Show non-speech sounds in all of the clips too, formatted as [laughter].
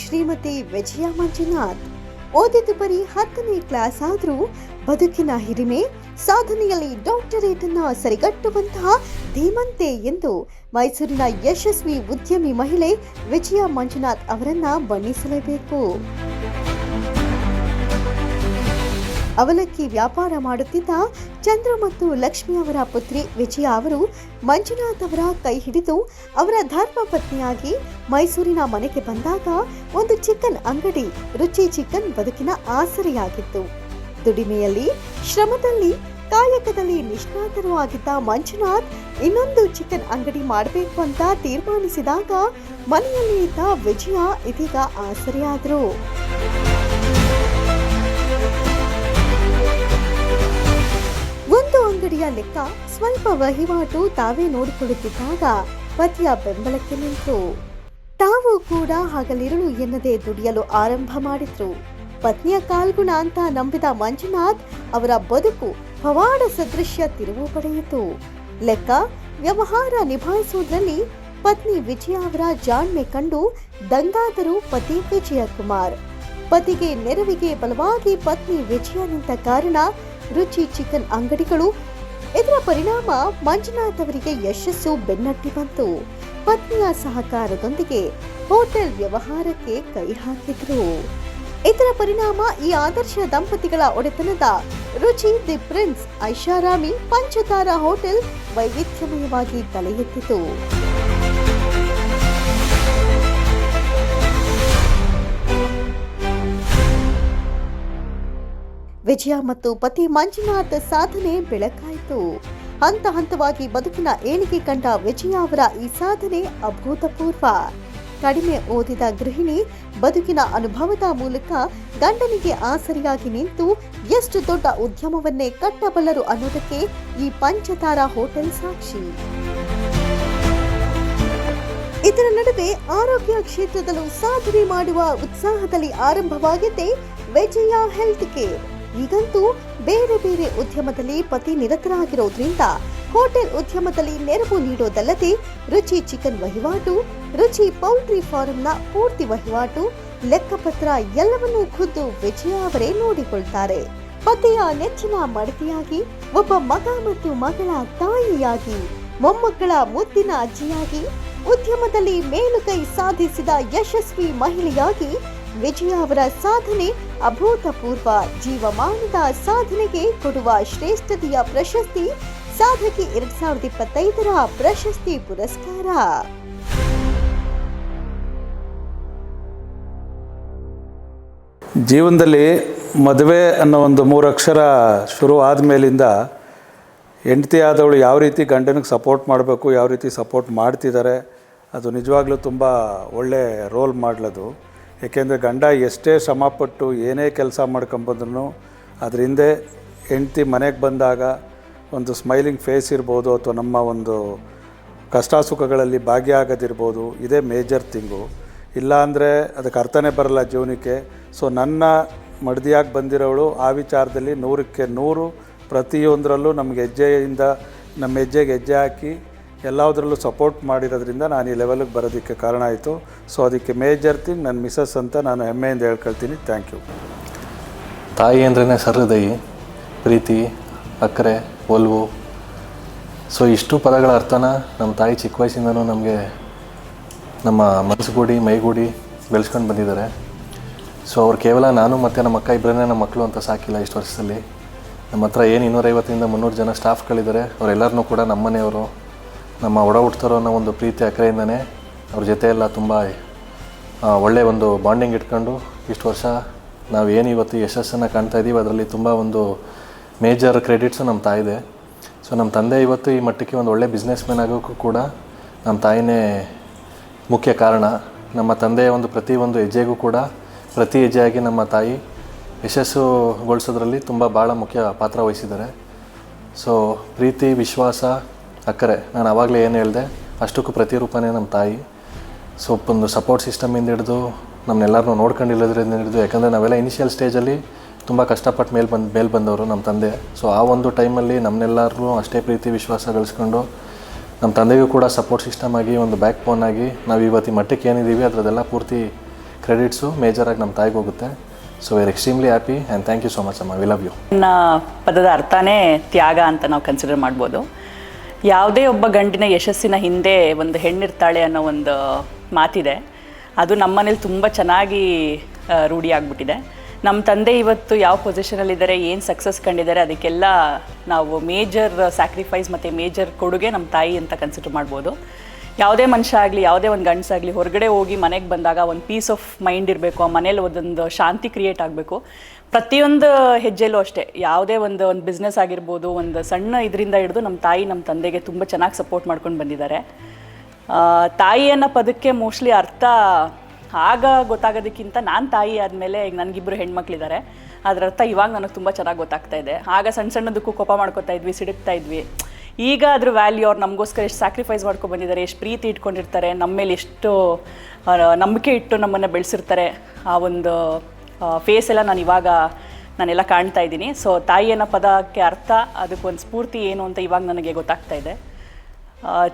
ಶ್ರೀಮತಿ ವಿಜಯ ಮಂಜುನಾಥ್. ಓದಿದ್ದು ಬರೀ ಹತ್ತನೇ ಕ್ಲಾಸ್ ಆದರೂ ಬದುಕಿನ ಹಿರಿಮೆ, ಸಾಧನೆಯಲ್ಲಿ ಡಾಕ್ಟರೇಟ್ ಅನ್ನು ಸರಿಗಟ್ಟುವಂತಹ ಧೀಮಂತೆ ಎಂದು ಮೈಸೂರಿನ ಯಶಸ್ವಿ ಉದ್ಯಮಿ ಮಹಿಳೆ ವಿಜಯ ಮಂಜುನಾಥ್ ಅವರನ್ನ ಬಣ್ಣಿಸಲೇಬೇಕು. ಅವಲಕ್ಕಿ ವ್ಯಾಪಾರ ಮಾಡುತ್ತಿದ್ದ ಚಂದ್ರ ಮತ್ತು ಲಕ್ಷ್ಮಿ ಅವರ ಪುತ್ರಿ ವಿಜಯ ಅವರು ಮಂಜುನಾಥ್ ಅವರ ಕೈ ಹಿಡಿದು ಅವರ ಧರ್ಮ ಪತ್ನಿಯಾಗಿ ಮೈಸೂರಿನ ಮನೆಗೆ ಬಂದಾಗ ಒಂದು ಚಿಕನ್ ಅಂಗಡಿ, ರುಚಿ ಚಿಕನ್ ಬದುಕಿನ ಆಸರೆಯಾಗಿತ್ತು. ದುಡಿಮೆಯಲ್ಲಿ, ಶ್ರಮದಲ್ಲಿ, ಕಾಯಕದಲ್ಲಿ ನಿಷ್ಣಾತರು ಆಗಿದ್ದ ಮಂಜುನಾಥ್ ಇನ್ನೊಂದು ಚಿಕನ್ ಅಂಗಡಿ ಮಾಡಬೇಕು ಅಂತ ತೀರ್ಮಾನಿಸಿದಾಗ ಮನೆಯಲ್ಲಿ ಇದ್ದ ವಿಜಯ ಇದೀಗ ಆಸರೆಯಾದರು. ಅಂಗಡಿಯ ಲೆಕ್ಕ ಸ್ವಲ್ಪ ವಹಿವಾಟು ತಾವೇ ನೋಡಿಕೊಳ್ಳುತ್ತಿದ್ದಾಗ ಪತಿಯ ಬೆಂಬಲಕ್ಕೆ ನಿಂತು. ತಾವು ಕೂಡ ಹಗಲಿರುಳು ಎನ್ನದೆ ದುಡಿಯಲು ಆರಂಭ ಮಾಡಿದ್ರು. ಪತ್ನಿಯ ಕಾಲ್ಗುಣ ಅಂತ ನಂಬಿದ ಮಂಜುನಾಥ್ ಅವರ ಬದುಕು ಪವಾಡ ಸದೃಶ್ಯ ತಿರುವು ಪಡೆಯಿತು. ಲೆಕ್ಕ ವ್ಯವಹಾರ ನಿಭಾಯಿಸುವುದರಲ್ಲಿ ಪತ್ನಿ ವಿಜಯ ಅವರ ಜಾಣ್ಮೆ ಕಂಡು ದಂಗಾದರು ಪತಿ ವಿಜಯಕುಮಾರ್. ಪತಿಗೆ ನೆರವಿಗೆ ಬಲವಾಗಿ ಪತ್ನಿ ವಿಜಯ ನಿಂತ ಕಾರಣ ರುಚಿ ಚಿಕನ್ ಅಂಗಡಿಗಳು ಇದರ ಪರಿಣಾಮ ಮಂಜುನಾಥ್ ಅವರಿಗೆ ಯಶಸ್ಸು ಬೆನ್ನಟ್ಟಿ ಬಂತು. ಪತ್ನಿಯ ಸಹಕಾರದೊಂದಿಗೆ ಹೋಟೆಲ್ ವ್ಯವಹಾರಕ್ಕೆ ಕೈ ಹಾಕಿದ್ರು. ಇದರ ಪರಿಣಾಮ ಈ ಆದರ್ಶ ದಂಪತಿಗಳ ಒಡೆತನದ ರುಚಿ, ದಿ ಪ್ರಿನ್ಸ್ ಐಷಾರಾಮಿ, ಪಂಚತಾರಾ ಹೋಟೆಲ್ ವೈವಿಧ್ಯಮಯವಾಗಿ ತಲೆ ವಿಜಯ ಮತ್ತು ಪತಿ ಮಂಜುನಾಥ್ ಸಾಧನೆ ಬೆಳಕಾಯಿತು. ಹಂತ ಹಂತವಾಗಿ ಬದುಕಿನ ಏಳಿಗೆ ಕಂಡ ವಿಜಯ ಅವರ ಈ ಸಾಧನೆ ಅಭೂತಪೂರ್ವ. ಕಡಿಮೆ ಓದಿದ ಗೃಹಿಣಿ ಬದುಕಿನ ಅನುಭವದ ಮೂಲಕ ಗಂಡನಿಗೆ ಆಸರಿಯಾಗಿ ನಿಂತು ಎಷ್ಟು ದೊಡ್ಡ ಉದ್ಯಮವನ್ನೇ ಕಟ್ಟಬಲ್ಲರು ಅನ್ನೋದಕ್ಕೆ ಈ ಪಂಚತಾರ ಹೋಟೆಲ್ ಸಾಕ್ಷಿ. ಇದರ ನಡುವೆ ಆರೋಗ್ಯ ಕ್ಷೇತ್ರದಲ್ಲೂ ಸಾಧನೆ ಮಾಡುವ ಉತ್ಸಾಹದಲ್ಲಿ ಆರಂಭವಾಗಿದೆ ವಿಜಯ ಹೆಲ್ತ್ ಕೇರ್. ಈಗಂತೂ ಬೇರೆ ಬೇರೆ ಉದ್ಯಮದಲ್ಲಿ ಪತಿ ನಿರತರಾಗಿರೋದ್ರಿಂದ ಹೋಟೆಲ್ ಉದ್ಯಮದಲ್ಲಿ ನೆರವು ನೀಡೋದಲ್ಲದೆ ರುಚಿ ಚಿಕನ್ ವಹಿವಾಟು, ರುಚಿ ಪೌಲ್ಟ್ರಿ ಫಾರಂನ ಪೂರ್ತಿ ವಹಿವಾಟು, ಲೆಕ್ಕಪತ್ರ ಎಲ್ಲವನ್ನೂ ಖುದ್ದು ವಿಜಯ ಅವರೇ ನೋಡಿಕೊಳ್ತಾರೆ. ಪತಿಯ ನೆಚ್ಚಿನ ಮಡತಿಯಾಗಿ ಒಬ್ಬ ಮಗ ಮತ್ತು ಮಗಳ ತಾಯಿಯಾಗಿ, ಮೊಮ್ಮಕ್ಕಳ ಮುದ್ದಿನ ಅಜ್ಜಿಯಾಗಿ, ಉದ್ಯಮದಲ್ಲಿ ಮೇಲುಕೈ ಸಾಧಿಸಿದ ಯಶಸ್ವಿ ಮಹಿಳೆಯಾಗಿ ವಿಜಯ ಅವರ ಸಾಧನೆ ಅಭೂತಪೂರ್ವ ಜೀವಮಾನದ ಸಾಧನೆಗೆ ಕೊಡುವ ಶ್ರೇಷ್ಠತೆಯ ಪ್ರಶಸ್ತಿ ಸಾಧಕಿ ಎರಡ್ ಸಾವಿರದ ಇಪ್ಪತ್ತೈದರ ಪ್ರಶಸ್ತಿ ಪುರಸ್ಕಾರ. ಜೀವನದಲ್ಲಿ ಮದುವೆ ಅನ್ನೋ ಒಂದು ಮೂರು ಅಕ್ಷರ ಶುರು ಆದಮೇಲಿಂದ ಹೆಂಡತಿ ಆದವಳು ಯಾವ ರೀತಿ ಗಂಡನಿಗೆ ಸಪೋರ್ಟ್ ಮಾಡಬೇಕು, ಯಾವ ರೀತಿ ಸಪೋರ್ಟ್ ಮಾಡ್ತಿದ್ದಾರೆ, ಅದು ನಿಜವಾಗ್ಲೂ ತುಂಬ ಒಳ್ಳೆ ರೋಲ್ ಮಾಡಲದು. ಏಕೆಂದರೆ ಗಂಡ ಎಷ್ಟೇ ಶ್ರಮಪಟ್ಟು ಏನೇ ಕೆಲಸ ಮಾಡ್ಕೊಂಬಂದ್ರೂ ಅದ್ರ ಹಿಂದೆ ಹೆಂಡ್ತಿ ಮನೆಗೆ ಬಂದಾಗ ಒಂದು ಸ್ಮೈಲಿಂಗ್ ಫೇಸ್ ಇರ್ಬೋದು ಅಥವಾ ನಮ್ಮ ಒಂದು ಕಷ್ಟ ಸುಖಗಳಲ್ಲಿ ಭಾಗಿಯಾಗದಿರ್ಬೋದು, ಇದೇ ಮೇಜರ್ ಥಿಂಗು. ಇಲ್ಲ ಅಂದರೆ ಅದಕ್ಕೆ ಅರ್ಥನೇ ಬರಲ್ಲ ಜೀವನಕ್ಕೆ. ಸೊ ನನ್ನ ಮಡದಿಯಾಗಿ ಬಂದಿರೋಳು ಆ ವಿಚಾರದಲ್ಲಿ ನೂರಕ್ಕೆ ನೂರು ಪ್ರತಿಯೊಂದರಲ್ಲೂ ನಮಗೆ ಹೆಜ್ಜೆಯಿಂದ ನಮ್ಮ ಹೆಜ್ಜೆಗೆ ಹೆಜ್ಜೆ ಹಾಕಿ ಎಲ್ಲದರಲ್ಲೂ ಸಪೋರ್ಟ್ ಮಾಡಿರೋದ್ರಿಂದ ನಾನು ಈ ಲೆವೆಲಿಗೆ ಬರೋದಕ್ಕೆ ಕಾರಣ ಆಯಿತು. ಸೊ ಅದಕ್ಕೆ ಮೇಜರ್ ಥಿಂಗ್ ನನ್ನ ಮಿಸಸ್ ಅಂತ ನಾನು ಹೆಮ್ಮೆಯಿಂದ ಹೇಳ್ಕೊಳ್ತೀನಿ. ಥ್ಯಾಂಕ್ ಯು ತಾಯಿ ಅಂದ್ರೇ ಸಹೃದಯಿ ಪ್ರೀತಿ, ಅಕ್ಕರೆ, ಒಲ್ವು. ಸೊ ಇಷ್ಟು ಪದಗಳ ಅರ್ಥನ ನಮ್ಮ ತಾಯಿ ಚಿಕ್ಕ ವಯಸ್ಸಿಂದನೂ ನಮಗೆ ನಮ್ಮ ಮನಸ್ಸುಗೂಡಿ ಮೈಗೂಡಿ ಬೆಳೆಸ್ಕೊಂಡು ಬಂದಿದ್ದಾರೆ. ಸೊ ಅವ್ರು ಕೇವಲ ನಾನು ಮತ್ತು ನಮ್ಮ ಅಕ್ಕ ಇಬ್ಬರನ್ನೇ ನಮ್ಮ ಮಕ್ಕಳು ಅಂತ ಸಾಕಿಲ್ಲ ಇಷ್ಟು ವರ್ಷದಲ್ಲಿ. ನಮ್ಮ ಹತ್ರ ಏನು ಇನ್ನೂರೈವತ್ತರಿಂದ ಮುನ್ನೂರು ಜನ ಸ್ಟಾಫ್ಗಳಿದ್ದಾರೆ ಅವರೆಲ್ಲರನ್ನೂ ಕೂಡ ನಮ್ಮ ಮನೆಯವರು ನಮ್ಮ ಒಡ ಹುಡ್ತಾರೋ ಅನ್ನೋ ಒಂದು ಪ್ರೀತಿ ಅಕ್ಕರೆಯಿಂದನೇ ಅವ್ರ ಜೊತೆ ಎಲ್ಲ ತುಂಬ ಒಳ್ಳೆಯ ಒಂದು ಬಾಂಡಿಂಗ್ ಇಟ್ಕೊಂಡು ಇಷ್ಟು ವರ್ಷ ನಾವು ಏನು ಇವತ್ತು ಯಶಸ್ಸನ್ನು ಕಾಣ್ತಾ ಇದ್ದೀವಿ ಅದರಲ್ಲಿ ತುಂಬ ಒಂದು ಮೇಜರ್ ಕ್ರೆಡಿಟ್ಸು ನಮ್ಮ ತಾಯಿದೆ. ಸೊ ನಮ್ಮ ತಂದೆ ಇವತ್ತು ಈ ಮಟ್ಟಕ್ಕೆ ಒಂದು ಒಳ್ಳೆ ಬಿಸ್ನೆಸ್ ಮ್ಯಾನ್ ಆಗೋಕ್ಕೂ ಕೂಡ ನಮ್ಮ ತಾಯಿನೇ ಮುಖ್ಯ ಕಾರಣ. ನಮ್ಮ ತಂದೆಯ ಒಂದು ಪ್ರತಿ ಒಂದು ಹೆಜ್ಜೆಗೂ ಕೂಡ ಪ್ರತಿ ಹೆಜ್ಜೆಯಾಗಿ ನಮ್ಮ ತಾಯಿ ಯಶಸ್ಸುಗೊಳಿಸೋದ್ರಲ್ಲಿ ತುಂಬ ಭಾಳ ಮುಖ್ಯ ಪಾತ್ರ ವಹಿಸಿದ್ದಾರೆ. ಸೊ ಪ್ರೀತಿ, ವಿಶ್ವಾಸ ಅಕ್ಕರೆ, ನಾನು ಆವಾಗಲೇ ಏನು ಹೇಳಿದೆ, ಅಷ್ಟಕ್ಕೂ ಪ್ರತಿರೂಪನೇ ನಮ್ಮ ತಾಯಿ. ಸೊ ಒಂದು ಸಪೋರ್ಟ್ ಸಿಸ್ಟಮಿಂದ ಹಿಡಿದು ನಮ್ಮನ್ನೆಲ್ಲರನ್ನೂ ನೋಡ್ಕೊಂಡಿಲ್ಲದ್ರಿಂದ ಹಿಡಿದು, ಯಾಕಂದರೆ ನಾವೆಲ್ಲ ಇನಿಷಿಯಲ್ ಸ್ಟೇಜಲ್ಲಿ ತುಂಬ ಕಷ್ಟಪಟ್ಟು ಮೇಲೆ ಬಂದು, ಮೇಲೆ ಬಂದವರು ನಮ್ಮ ತಂದೆ. ಸೊ ಆ ಒಂದು ಟೈಮಲ್ಲಿ ನಮ್ಮನ್ನೆಲ್ಲರೂ ಅಷ್ಟೇ ಪ್ರೀತಿ, ವಿಶ್ವಾಸ ಗಳಿಸ್ಕೊಂಡು ನಮ್ಮ ತಂದೆಗೂ ಕೂಡ ಸಪೋರ್ಟ್ ಸಿಸ್ಟಮ್ ಆಗಿ, ಒಂದು ಬ್ಯಾಕ್ ಬೋನ್ ಆಗಿ ನಾವು ಇವತ್ತು ಮಟ್ಟಕ್ಕೆ ಏನಿದ್ದೀವಿ ಅದರದೆಲ್ಲ ಪೂರ್ತಿ ಕ್ರೆಡಿಟ್ಸು ಮೇಜರಾಗಿ ನಮ್ಮ ತಾಯಿಗೆ ಹೋಗುತ್ತೆ. So very extremely happy and thank you so much ಅಮ್ಮ. ವಿ ಲವ್ ಯು ನನ್ನ ಪದದ ಅರ್ಥನೇ ತ್ಯಾಗ ಅಂತ ನಾವು ಕನ್ಸಿಡರ್ ಮಾಡ್ಬೋದು. ಯಾವುದೇ ಒಬ್ಬ ಗಂಡಿನ ಯಶಸ್ಸಿನ ಹಿಂದೆ ಒಂದು ಹೆಣ್ಣಿರ್ತಾಳೆ ಅನ್ನೋ ಒಂದು ಮಾತಿದೆ. ಅದು ನಮ್ಮನೇಲಿ ತುಂಬ ಚೆನ್ನಾಗಿ ರೂಢಿಯಾಗ್ಬಿಟ್ಟಿದೆ ರೂಢಿ ನಮ್ಮ ತಂದೆ ಇವತ್ತು ಯಾವ ಪೊಸಿಷನಲ್ಲಿದ್ದಾರೆ ಏನು ಸಕ್ಸಸ್ ಕಂಡಿದ್ದಾರೆ ಅದಕ್ಕೆಲ್ಲ ನಾವು ಮೇಜರ್ ಸ್ಯಾಕ್ರಿಫೈಸ್ ಮತ್ತು ಮೇಜರ್ ಕೊಡುಗೆ ನಮ್ಮ ತಾಯಿ ಅಂತ ಕನ್ಸಿಡರ್ ಮಾಡ್ಬೋದು. ಯಾವುದೇ ಮನುಷ್ಯ ಆಗಲಿ, ಯಾವುದೇ ಒಂದು ಗಂಡಸಾಗಲಿ ಹೊರಗಡೆ ಹೋಗಿ ಮನೆಗೆ ಬಂದಾಗ ಒಂದು ಪೀಸ್ ಆಫ್ ಮೈಂಡ್ ಇರಬೇಕು, ಆ ಮನೇಲಿ ಒಂದೊಂದು ಶಾಂತಿ ಕ್ರಿಯೇಟ್ ಆಗಬೇಕು. ಪ್ರತಿಯೊಂದು ಹೆಜ್ಜೆಲೂ ಅಷ್ಟೇ, ಯಾವುದೇ ಒಂದು ಒಂದು ಬಿಸ್ನೆಸ್ ಆಗಿರ್ಬೋದು, ಒಂದು ಸಣ್ಣ ಇದರಿಂದ ಹಿಡಿದು ನಮ್ಮ ತಾಯಿ ನಮ್ಮ ತಂದೆಗೆ ತುಂಬ ಚೆನ್ನಾಗಿ ಸಪೋರ್ಟ್ ಮಾಡ್ಕೊಂಡು ಬಂದಿದ್ದಾರೆ. ತಾಯಿ ಅನ್ನೋ ಪದಕ್ಕೆ ಮೋಸ್ಟ್ಲಿ ಅರ್ಥ ಆಗ ಗೊತ್ತಾಗೋದಕ್ಕಿಂತ ನಾನು ತಾಯಿ ಆದಮೇಲೆ ಈಗ ನನಗಿಬ್ಬರು ಹೆಣ್ಮಕ್ಳಿದ್ದಾರೆ ಅದರ ಅರ್ಥ ಇವಾಗ ನನಗೆ ತುಂಬ ಚೆನ್ನಾಗಿ ಗೊತ್ತಾಗ್ತಾ ಇದೆ. ಆಗ ಸಣ್ಣ ಸಣ್ಣದಕ್ಕೂ ಕೋಪ ಮಾಡ್ಕೋತಾ ಇದ್ವಿ, ಸಿಡುಕ್ತಾ ಇದ್ವಿ. ಈಗ ಅದ್ರ ವ್ಯಾಲ್ಯೂ ಅವ್ರು ನಮಗೋಸ್ಕರ ಎಷ್ಟು ಸ್ಯಾಕ್ರಿಫೈಸ್ ಮಾಡ್ಕೊಂಡು ಬಂದಿದ್ದಾರೆ, ಎಷ್ಟು ಪ್ರೀತಿ ಇಟ್ಕೊಂಡಿರ್ತಾರೆ ನಮ್ಮ ಮೇಲೆ ಎಷ್ಟು ನಂಬಿಕೆ ಇಟ್ಟು ನಮ್ಮನ್ನು ಬೆಳೆಸಿರ್ತಾರೆ ಆ ಒಂದು ಫೇಸ್ ಎಲ್ಲ ನಾನು ಇವಾಗ ನಾನೆಲ್ಲ ಕಾಣ್ತಾ ಇದ್ದೀನಿ. ಸೊ ತಾಯಿ ಅನ್ನೋ ಪದಕ್ಕೆ ಅರ್ಥ, ಅದಕ್ಕೊಂದು ಸ್ಫೂರ್ತಿ ಏನು ಅಂತ ಇವಾಗ ನನಗೆ ಗೊತ್ತಾಗ್ತಾ ಇದೆ.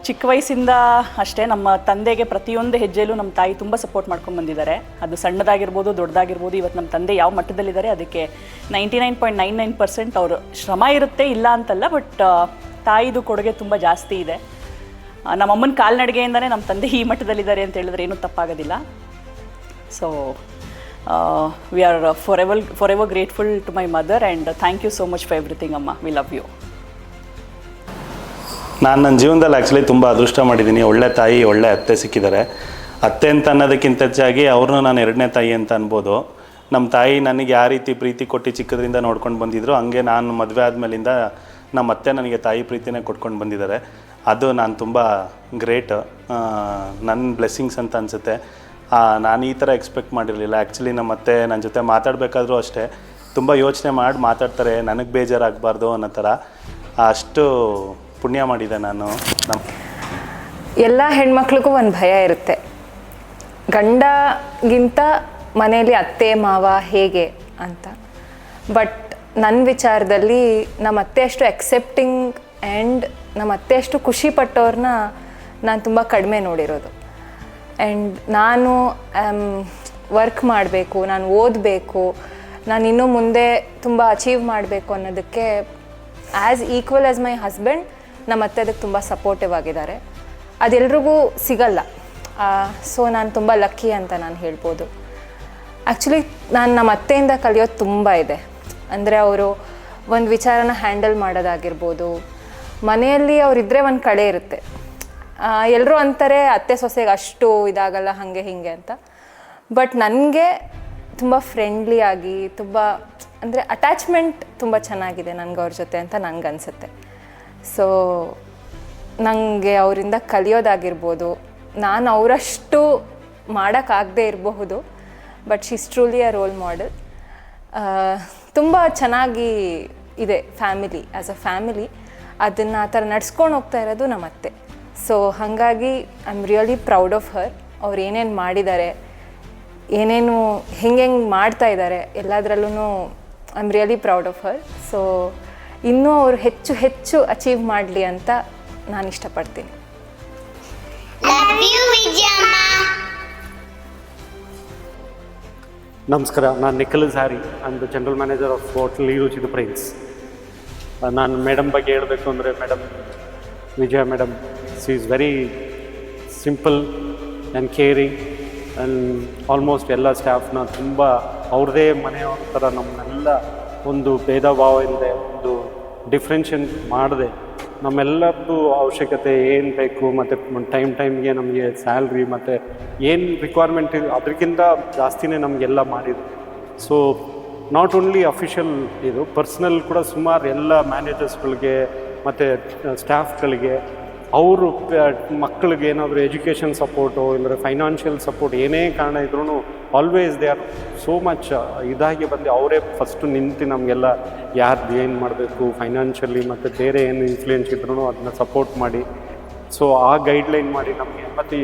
ಚಿಕ್ಕ ವಯಸ್ಸಿಂದ ಅಷ್ಟೇ ನಮ್ಮ ತಂದೆಗೆ ಪ್ರತಿಯೊಂದು ಹೆಜ್ಜೆಯಲ್ಲೂ ನಮ್ಮ ತಾಯಿ ತುಂಬ ಸಪೋರ್ಟ್ ಮಾಡ್ಕೊಂಡು ಬಂದಿದ್ದಾರೆ. ಅದು ಸಣ್ಣದಾಗಿರ್ಬೋದು, ದೊಡ್ಡದಾಗಿರ್ಬೋದು, ಇವತ್ತು ನಮ್ಮ ತಂದೆ ಯಾವ ಮಟ್ಟದಲ್ಲಿದ್ದಾರೆ, ಅದಕ್ಕೆ ninety nine point nine nine percent ಅವರು ಶ್ರಮ ಇರುತ್ತೆ, ಇಲ್ಲ ಅಂತಲ್ಲ ಬಟ್ ತಾಯಿದು ಕೊಡುಗೆ ತುಂಬ ಜಾಸ್ತಿ ಇದೆ. ನಮ್ಮಮ್ಮನ ಕಾಲ್ನಡಿಗೆಯಿಂದನೇ ನಮ್ಮ ತಂದೆ ಈ ಮಟ್ಟದಲ್ಲಿದ್ದಾರೆ ಅಂತ ಹೇಳಿದ್ರೆ ಏನೂ ತಪ್ಪಾಗೋದಿಲ್ಲ. So we are forever forever grateful to my mother and thank you so much for everything ಅಮ್ಮ ವಿ ಲವ್ ಯು ನಾನು ನನ್ನ ಜೀವನದಲ್ಲಿ ಆ್ಯಕ್ಚುಲಿ ತುಂಬ ಅದೃಷ್ಟ ಮಾಡಿದ್ದೀನಿ ಒಳ್ಳೆ ತಾಯಿ, ಒಳ್ಳೆ ಅತ್ತೆ ಸಿಕ್ಕಿದ್ದಾರೆ. ಅತ್ತೆ ಅಂತ ಅನ್ನೋದಕ್ಕಿಂತ ಹೆಚ್ಚಾಗಿ ಅವ್ರನ್ನೂ ನಾನು ಎರಡನೇ ತಾಯಿ ಅಂತ ಅನ್ಬೋದು. ನಮ್ಮ ತಾಯಿ ನನಗೆ ಯಾವ ರೀತಿ ಪ್ರೀತಿ ಕೊಟ್ಟು ಚಿಕ್ಕದ್ರಿಂದ ನೋಡ್ಕೊಂಡು ಬಂದಿದ್ರು. ಹಂಗೆ ನಾನು ಮದುವೆ ಆದಮೇಲಿಂದ ನಮ್ಮ ಅತ್ತೆ ನನಗೆ ತಾಯಿ ಪ್ರೀತಿನೇ ಕೊಟ್ಕೊಂಡು ಬಂದಿದ್ದಾರೆ. ಅದು ನಾನು ತುಂಬ ಗ್ರೇಟ್. ನನ್ನ ಬ್ಲೆಸ್ಸಿಂಗ್ಸ್ ಅಂತ ಅನಿಸುತ್ತೆ. ನಾನು ಈ ಥರ ಎಕ್ಸ್ಪೆಕ್ಟ್ ಮಾಡಿರಲಿಲ್ಲ. ಆ್ಯಕ್ಚುಲಿ ನಮ್ಮ ಅತ್ತೆ ನನ್ನ ಜೊತೆ ಮಾತಾಡಬೇಕಾದ್ರೂ ಅಷ್ಟೇ. ತುಂಬ ಯೋಚನೆ ಮಾಡಿ ಮಾತಾಡ್ತಾರೆ. ನನಗೆ ಬೇಜಾರಾಗಬಾರ್ದು ಅನ್ನೋ ಥರ. ಅಷ್ಟು ಪುಣ್ಯ ಮಾಡಿದೆ ನಾನು. ನಮ್ಮ ಎಲ್ಲ ಹೆಣ್ಮಕ್ಳಿಗೂ ಒಂದು ಭಯ ಇರುತ್ತೆ. ಗಂಡಗಿಂತ ಮನೆಯಲ್ಲಿ ಅತ್ತೆ, ಮಾವ ಹೇಗೆ ಅಂತ. ಬಟ್ ನನ್ನ ವಿಚಾರದಲ್ಲಿ ನಮ್ಮ ಅತ್ತೆ ಅಷ್ಟು ಎಕ್ಸೆಪ್ಟಿಂಗ್ ಆ್ಯಂಡ್ ನಮ್ಮ ಅತ್ತೆ ಅಷ್ಟು ಖುಷಿ ಪಟ್ಟವ್ರನ್ನ ನಾನು ತುಂಬ ಕಡಿಮೆ ನೋಡಿರೋದು. ಆ್ಯಂಡ್ ನಾನು ವರ್ಕ್ ಮಾಡಬೇಕು, ನಾನು ಓದಬೇಕು, ನಾನು ಇನ್ನೂ ಮುಂದೆ ತುಂಬ ಅಚೀವ್ ಮಾಡಬೇಕು ಅನ್ನೋದಕ್ಕೆ as equal as my husband ನಮ್ಮ ಅತ್ತೆ ಅದಕ್ಕೆ ತುಂಬ ಸಪೋರ್ಟಿವ್ ಆಗಿದ್ದಾರೆ. ಅದೆಲ್ರಿಗೂ ಸಿಗಲ್ಲ. ಸೊ ನಾನು ತುಂಬ ಲಕ್ಕಿ ಅಂತ ನಾನು ಹೇಳ್ಬೋದು. ಆ್ಯಕ್ಚುಲಿ ನಾನು ನಮ್ಮ ಅತ್ತೆಯಿಂದ ಕಲಿಯೋದು ತುಂಬ ಇದೆ. ಅಂದರೆ ಅವರು ಒಂದು ವಿಚಾರನ ಹ್ಯಾಂಡಲ್ ಮಾಡೋದಾಗಿರ್ಬೋದು. ಮನೆಯಲ್ಲಿ ಅವರಿದ್ದರೆ ಒಂದು ಕಡೆ ಇರುತ್ತೆ. ಎಲ್ಲರೂ ಅಂತಾರೆ, ಅತ್ತೆ ಸೊಸೆಗೆ ಅಷ್ಟು ಇದಾಗಲ್ಲ, ಹಾಗೆ, ಹೀಗೆ ಅಂತ. ಬಟ್ ನನಗೆ ತುಂಬ ಫ್ರೆಂಡ್ಲಿ ಆಗಿ, ತುಂಬ, ಅಂದರೆ ಅಟ್ಯಾಚ್ಮೆಂಟ್ ತುಂಬ ಚೆನ್ನಾಗಿದೆ ನನಗೆ ಅವ್ರ ಜೊತೆ ಅಂತ ನಂಗೆ ಅನಿಸುತ್ತೆ. ಸೊ ನನಗೆ ಅವರಿಂದ ಕಲಿಯೋದಾಗಿರ್ಬೋದು. ನಾನು ಅವರಷ್ಟು ಮಾಡೋಕ್ಕಾಗದೇ ಇರಬಹುದು, but she's truly a role model ತುಂಬ ಚೆನ್ನಾಗಿ ಇದೆ ಫ್ಯಾಮಿಲಿ ಆ್ಯಸ್ ಅ ಫ್ಯಾಮಿಲಿ ಅದನ್ನು ಆ ಥರ ನಡ್ಸ್ಕೊಂಡು ಹೋಗ್ತಾ ಇರೋದು ನಮ್ಮ ಅತ್ತೆ. ಸೊ ಹಾಗಾಗಿ I am really proud of her ಅವ್ರು ಏನೇನು ಮಾಡಿದ್ದಾರೆ ಏನೇನು ಹೆಂಗೆ ಹೆಂಗೆ ಮಾಡ್ತಾ ಇದ್ದಾರೆ ಎಲ್ಲದರಲ್ಲೂ I am really proud of her so ಇನ್ನೂ ಅವರು ಹೆಚ್ಚು ಹೆಚ್ಚು ಅಚೀವ್ ಮಾಡಲಿ ಅಂತ ನಾನು ಇಷ್ಟಪಡ್ತೀನಿ. ನಮಸ್ಕಾರ, ನಾನು Nikhil Harry and general manager of hotel Ruchi the prince ನಾನು ಮೇಡಮ್ ಬಗ್ಗೆ ಹೇಳಬೇಕು ಅಂದರೆ madam Vijaya madam she is very simple and caring and almost ಎಲ್ಲ ಸ್ಟಾಫ್ನ ತುಂಬ ಅವ್ರದ್ದೇ ಮನೆಯವ್ರ ಥರ ನಮ್ಮನ್ನೆಲ್ಲ ಒಂದು ಭೇದ ಭಾವ ಇಲ್ಲದೆ ಒಂದು ಡಿಫ್ರೆನ್ಷಿಯನ್ ಮಾಡದೆ. ನಮ್ಮೆಲ್ಲರದ್ದು ಅವಶ್ಯಕತೆ ಏನು ಬೇಕು, ಮತ್ತು ಟೈಮ್ ಟೈಮ್ಗೆ ನಮಗೆ ಸ್ಯಾಲ್ರಿ ಮತ್ತು ಏನು ರಿಕ್ವೈರ್ಮೆಂಟ್ ಇದೆ ಅದಕ್ಕಿಂತ ಜಾಸ್ತಿನೇ ನಮಗೆಲ್ಲ ಮಾಡಿದ್ರು. ಸೊ ನಾಟ್ ಓನ್ಲಿ ಅಫಿಷಿಯಲ್ ಇದು ಪರ್ಸ್ನಲ್ ಕೂಡ ಸುಮಾರು ಎಲ್ಲ ಮ್ಯಾನೇಜರ್ಸ್ಗಳಿಗೆ ಮತ್ತು ಸ್ಟಾಫ್ಗಳಿಗೆ ಅವರು ಮಕ್ಕಳಿಗೆ ಏನಾದರೂ ಎಜುಕೇಷನ್ ಸಪೋರ್ಟು ಇಲ್ಲದ್ರೆ ಫೈನಾನ್ಷಿಯಲ್ ಸಪೋರ್ಟ್ ಏನೇ ಕಾರಣ ಇದ್ರೂ always they are so much ಇದಾಗಿ ಬಂದು. ಅವರೇ ಫಸ್ಟು ನಿಂತು ನಮಗೆಲ್ಲ ಯಾರ್ದು ಏನು ಮಾಡಬೇಕು ಫೈನಾನ್ಷಿಯಲಿ ಮತ್ತು ಬೇರೆ ಏನು ಇನ್ಫ್ಲೂಯೆನ್ಸ್ ಇದ್ರೂ ಅದನ್ನ ಸಪೋರ್ಟ್ ಮಾಡಿ. ಸೊ ಆ ಗೈಡ್ಲೈನ್ ಮಾಡಿ ನಮಗೆ ಮತ್ತು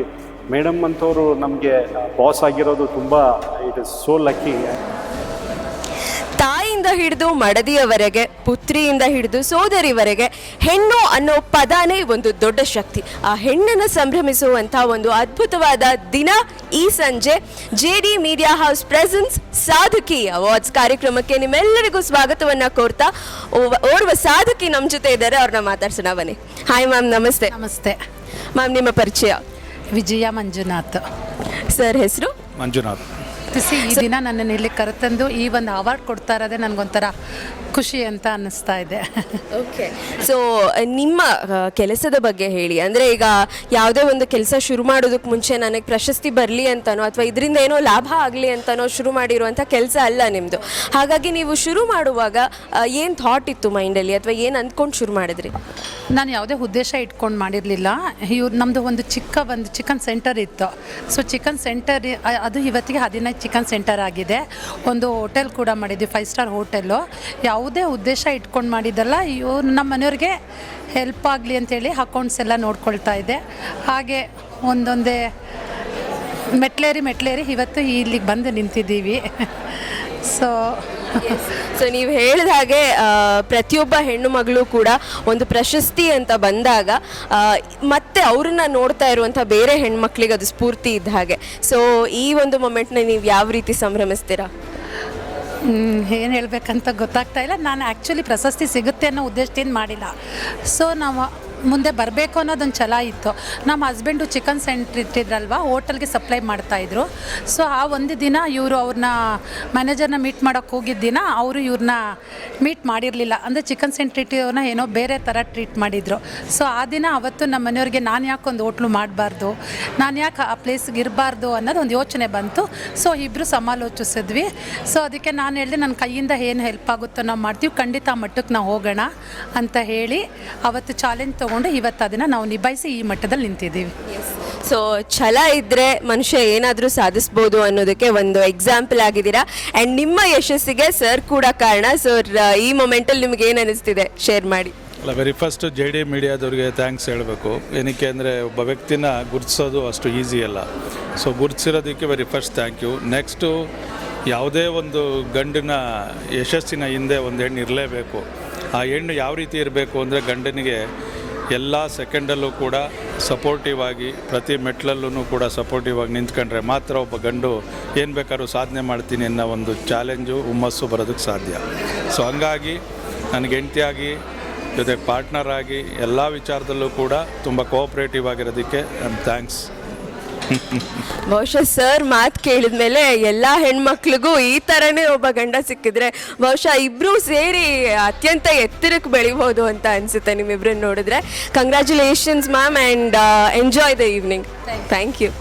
ಮೇಡಮ್ ಅಂತವರು ನಮಗೆ ಬಾಸ್ ಆಗಿರೋದು ತುಂಬ ಇಟ್ ಇಸ್ ಸೋ ಲಕ್ಕಿ ಹಿಡಿದು ಮಡದಿಯವರೆಗೆ ಪುತ್ರಿಯಿಂದ ಹಿಡಿದು ಸೋದರಿವರೆಗೆ ಹೆಣ್ಣು ಅನ್ನೋ ಪದಾನೇ ಒಂದು ದೊಡ್ಡ ಶಕ್ತಿ. ಆ ಹೆಣ್ಣನ್ನು ಸಂಭ್ರಮಿಸುವಂತಹ ಒಂದು ಅದ್ಭುತವಾದ ದಿನ ಈ ಸಂಜೆ. J D media house presents ಸಾಧಕಿ awards ಕಾರ್ಯಕ್ರಮಕ್ಕೆ ನಿಮ್ಮೆಲ್ಲರಿಗೂ ಸ್ವಾಗತವನ್ನ ಕೋರ್ತಾ ಓರ್ವ ಸಾಧಕಿ ನಮ್ಮ ಜೊತೆ ಇದ್ದಾರೆ ಅವ್ರನ್ನ ಮಾತಾಡ್ಸೋಣ ಬನ್ನಿ. ಹಾಯ್ ಮ್ಯಾಮ್ ನಮಸ್ತೆ. ನಮಸ್ತೆ. ಮ್ಯಾಮ್ ನಿಮ್ಮ ಪರಿಚಯ? ವಿಜಯ ಮಂಜುನಾಥ್. ಸರ್ ಹೆಸರು? ಮಂಜುನಾಥ್. ತಿಸಿ ಈ ದಿನ ನನ್ನನ್ನು ಇಲ್ಲಿ ಕರೆತಂದು ಈ ಒಂದು ಅವಾರ್ಡ್ ಕೊಡ್ತಾ ಇರೋದೇ ನನಗೊಂಥರ ಖುಷಿ ಅಂತ ಅನ್ನಿಸ್ತಾ ಇದೆ. ಓಕೆ ಸೊ ನಿಮ್ಮ ಆ, ಕೆಲಸದ ಬಗ್ಗೆ ಹೇಳಿ. ಅಂದರೆ ಈಗ ಯಾವುದೇ ಒಂದು ಕೆಲಸ ಶುರು ಮಾಡೋದಕ್ಕೆ ಮುಂಚೆ ನನಗೆ ಪ್ರಶಸ್ತಿ ಬರಲಿ ಅಂತನೋ ಅಥವಾ ಇದರಿಂದ ಏನೋ ಲಾಭ ಆಗಲಿ ಅಂತನೋ ಶುರು ಮಾಡಿರುವಂಥ ಕೆಲಸ ಅಲ್ಲ ನಿಮ್ಮದು ಹಾಗಾಗಿ ನೀವು ಶುರು ಮಾಡುವಾಗ ಏನು ಥಾಟ್ ಇತ್ತು ಮೈಂಡಲ್ಲಿ ಅಥವಾ ಏನು ಅಂದ್ಕೊಂಡು ಶುರು ಮಾಡಿದ್ರಿ? ನಾನು ಯಾವುದೇ ಉದ್ದೇಶ ಇಟ್ಕೊಂಡು ಮಾಡಿರಲಿಲ್ಲ. ಇವ್ರು ನಮ್ಮದು ಒಂದು ಚಿಕ್ಕ ಒಂದು ಚಿಕನ್ ಸೆಂಟರ್ ಇತ್ತು. ಸೊ ಚಿಕನ್ ಸೆಂಟರ್ ಅದು ಇವತ್ತಿಗೆ ಹದಿನೈದು ಚಿಕನ್ ಸೆಂಟರ್ ಆಗಿದೆ. ಒಂದು ಹೋಟೆಲ್ ಕೂಡ ಮಾಡಿದ್ವಿ ಫೈವ್ ಸ್ಟಾರ್ ಹೋಟೆಲ್ಲು ಯಾವುದೇ ಉದ್ದೇಶ ಇಟ್ಕೊಂಡು ಮಾಡಿದ್ದಲ್ಲ, ಇವ್ರು ನಮ್ಮ ಮನೆಯವ್ರಿಗೆ ಹೆಲ್ಪ್ ಆಗಲಿ ಅಂತೇಳಿ ಅಕೌಂಟ್ಸ್ ಎಲ್ಲ ನೋಡ್ಕೊಳ್ತಾ ಇದೆ. ಹಾಗೆ ಒಂದೊಂದೇ ಮೆಟ್ಲೇರಿ ಮೆಟ್ಲೇರಿ ಇವತ್ತು ಇಲ್ಲಿಗೆ ಬಂದು ನಿಂತಿದ್ದೀವಿ. [laughs] ಸೊ ಸೊ ನೀವು ಹೇಳಿದ ಹಾಗೆ ಪ್ರತಿಯೊಬ್ಬ ಹೆಣ್ಣು ಮಗಳು ಕೂಡ ಒಂದು ಪ್ರಶಸ್ತಿ ಅಂತ ಬಂದಾಗ ಮತ್ತೆ ಅವ್ರನ್ನ ನೋಡ್ತಾ ಇರುವಂಥ ಬೇರೆ ಹೆಣ್ಮಕ್ಳಿಗೆ ಅದು ಸ್ಫೂರ್ತಿ ಇದ್ದ ಹಾಗೆ. ಸೊ ಈ ಒಂದು ಮೊಮೆಂಟ್ನ ನೀವು ಯಾವ ರೀತಿ ಸಂಭ್ರಮಿಸ್ತೀರಾ? ಏನು ಹೇಳಬೇಕಂತ ಗೊತ್ತಾಗ್ತಾ ಇಲ್ಲ. ನಾನು ಆ್ಯಕ್ಚುಲಿ ಪ್ರಶಸ್ತಿ ಸಿಗುತ್ತೆ ಅನ್ನೋ ಉದ್ದೇಶದಿಂದ ಮಾಡಿಲ್ಲ. ಸೊ ನಾವು ಮುಂದೆ ಬರಬೇಕು ಅನ್ನೋದೊಂದು ಛಲ ಇತ್ತು. ನಮ್ಮ ಹಸ್ಬೆಂಡು ಚಿಕನ್ ಸೆಂಟ್ರ್ ಇಟ್ಟಿದ್ರಲ್ವ? ಹೋಟೆಲ್ಗೆ ಸಪ್ಲೈ ಮಾಡ್ತಾಯಿದ್ರು ಸೊ ಆ ಒಂದು ದಿನ ಇವರು ಅವ್ರನ್ನ ಮ್ಯಾನೇಜರ್ನ ಮೀಟ್ ಮಾಡೋಕ್ಕೆ ಹೋಗಿದ್ದ ದಿನ ಅವರು ಇವ್ರನ್ನ ಮೀಟ್ ಮಾಡಿರಲಿಲ್ಲ. ಅಂದರೆ ಚಿಕನ್ ಸೆಂಟ್ರ್ ಇಟ್ಟಿರೋನ ಏನೋ ಬೇರೆ ಥರ ಟ್ರೀಟ್ ಮಾಡಿದರು. ಸೊ ಆ ದಿನ ಅವತ್ತು ನಮ್ಮ ಮನೆಯವ್ರಿಗೆ ನಾನು ಯಾಕೆ ಒಂದು ಹೋಟ್ಲು ಮಾಡಬಾರ್ದು? ನಾನು ಯಾಕೆ ಆ ಪ್ಲೇಸ್ಗೆ ಇರಬಾರ್ದು ಅನ್ನೋದು ಒಂದು ಯೋಚನೆ ಬಂತು. ಸೊ ಇಬ್ಬರು ಸಮಾಲೋಚಿಸಿದ್ವಿ. ಸೊ ಅದಕ್ಕೆ ನಾನು ಹೇಳಿದೆ ನನ್ನ ಕೈಯಿಂದ ಏನು ಹೆಲ್ಪ್ ಆಗುತ್ತೋ ನಾವು ಮಾಡ್ತೀವಿ. ಖಂಡಿತ ಮಟ್ಟಕ್ಕೆ ನಾವು ಹೋಗೋಣ ಅಂತ ಹೇಳಿ ಅವತ್ತು ಚಾಲೆಂಜ್ ತೊಗೊಂಡು ಇವತ್ತು ಅದನ್ನು ನಾವು ನಿಭಾಯಿಸಿ ಈ ಮಟ್ಟದಲ್ಲಿ ನಿಂತಿದ್ದೀವಿ. ಸೊ ಛಲ ಇದ್ರೆ ಮನುಷ್ಯ ಏನಾದರೂ ಸಾಧಿಸ್ಬೋದು ಅನ್ನೋದಕ್ಕೆ ಒಂದು ಎಕ್ಸಾಂಪಲ್ ಆಗಿದ್ದೀರಾ? ಆ್ಯಂಡ್ ನಿಮ್ಮ ಯಶಸ್ಸಿಗೆ ಸರ್ ಕೂಡ ಕಾರಣ. ಸರ್ ಈ ಮೊಮೆಂಟಲ್ಲಿ ನಿಮ್ಗೆ ಏನು ಅನಿಸ್ತಿದೆ? ಶೇರ್ ಮಾಡಿ. ಅಲ್ಲ ವೆರಿ ಫಸ್ಟ್ ಜೆ ಡಿ ಮೀಡಿಯಾದವ್ರಿಗೆ ಥ್ಯಾಂಕ್ಸ್ ಹೇಳಬೇಕು. ಏನಕ್ಕೆ ಅಂದರೆ ಒಬ್ಬ ವ್ಯಕ್ತಿನ ಗುರುತಿಸೋದು ಅಷ್ಟು ಈಸಿ ಅಲ್ಲ. So ಗುರುತಿಸಿರೋದಕ್ಕೆ very first thank you next ಯಾವುದೇ ಒಂದು ಗಂಡಿನ ಯಶಸ್ಸಿನ ಹಿಂದೆ ಒಂದು ಹೆಣ್ಣು ಇರಲೇಬೇಕು. ಆ ಹೆಣ್ಣು ಯಾವ ರೀತಿ ಇರಬೇಕು ಅಂದರೆ ಗಂಡನಿಗೆ ಎಲ್ಲ ಸೆಕೆಂಡಲ್ಲೂ ಕೂಡ ಸಪೋರ್ಟಿವ್ ಆಗಿ, ಪ್ರತಿ ಮೆಟ್ಲಲ್ಲೂ ಕೂಡ ಸಪೋರ್ಟಿವ್ ಆಗಿ ನಿಂತ್ಕೊಂಡ್ರೆ ಮಾತ್ರ ಒಬ್ಬ ಗಂಡು ಏನು ಬೇಕಾದ್ರೂ ಸಾಧನೆ ಮಾಡ್ತೀನಿ ಅನ್ನೋ ಒಂದು ಚಾಲೆಂಜು ಹುಮ್ಮಸ್ಸು ಬರೋದಕ್ಕೆ ಸಾಧ್ಯ. ಸೊ ಹಂಗಾಗಿ ನನಗೆ ಹೆಂಡತಿಯಾಗಿ ಜೊತೆಗೆ ಪಾರ್ಟ್ನರ್ ಆಗಿ ಎಲ್ಲ ವಿಚಾರದಲ್ಲೂ ಕೂಡ ತುಂಬ ಕೋಆಪ್ರೇಟಿವ್ ಆಗಿರೋದಕ್ಕೆ ಥ್ಯಾಂಕ್ಸ್ ಬಹುಶಃ ಸರ್ ಮಾತು ಕೇಳಿದ ಮೇಲೆ ಎಲ್ಲ ಹೆಣ್ಮಕ್ಳಿಗೂ ಈ ಥರನೇ ಒಬ್ಬ ಗಂಡ ಸಿಕ್ಕಿದ್ರೆ ಬಹುಶಃ ಇಬ್ಬರೂ ಸೇರಿ ಅತ್ಯಂತ ಎತ್ತರಕ್ಕೆ ಬೆಳಿಬೋದು ಅಂತ ಅನಿಸುತ್ತೆ ನಿಮ್ಮಿಬ್ಬರನ್ನ ನೋಡಿದ್ರೆ. Congratulations ma'am and enjoy the evening thank you